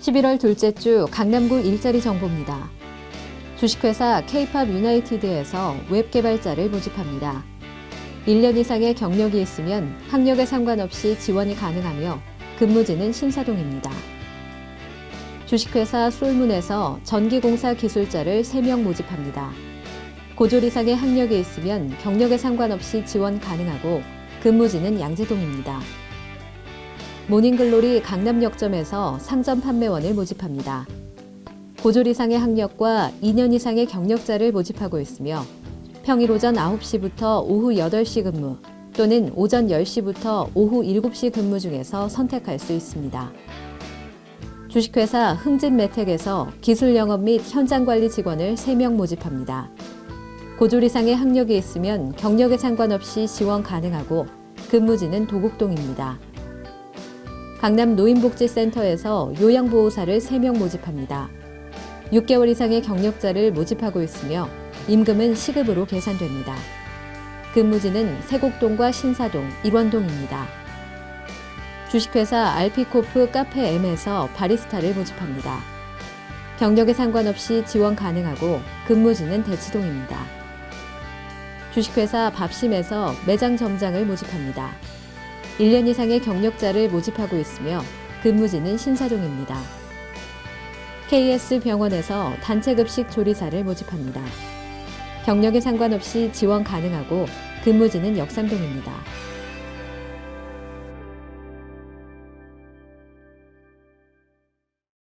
11월 둘째 주 강남구 일자리 정보입니다. 주식회사 K팝 유나이티드에서 웹 개발자를 모집합니다. 1년 이상의 경력이 있으면 학력에 상관없이 지원이 가능하며 근무지는 신사동입니다. 주식회사 솔문에서 전기공사 기술자를 3명 모집합니다. 고졸 이상의 학력이 있으면 경력에 상관없이 지원 가능하고 근무지는 양재동입니다. 모닝글로리 강남역점에서 상점 판매원을 모집합니다. 고졸 이상의 학력과 2년 이상의 경력자를 모집하고 있으며 평일 오전 9시부터 오후 8시 근무 또는 오전 10시부터 오후 7시 근무 중에서 선택할 수 있습니다. 주식회사 흥진매택에서 기술 영업 및 현장 관리 직원을 3명 모집합니다. 고졸 이상의 학력이 있으면 경력에 상관없이 지원 가능하고 근무지는 도곡동입니다. 강남 노인복지센터에서 요양보호사를 3명 모집합니다. 6개월 이상의 경력자를 모집하고 있으며 임금은 시급으로 계산됩니다. 근무지는 세곡동과 신사동, 일원동입니다. 주식회사 알피코프 카페 M에서 바리스타를 모집합니다. 경력에 상관없이 지원 가능하고 근무지는 대치동입니다. 주식회사 밥심에서 매장 점장을 모집합니다. 1년 이상의 경력자를 모집하고 있으며 근무지는 신사동입니다. KS 병원에서 단체급식 조리사를 모집합니다. 경력에 상관없이 지원 가능하고 근무지는 역삼동입니다.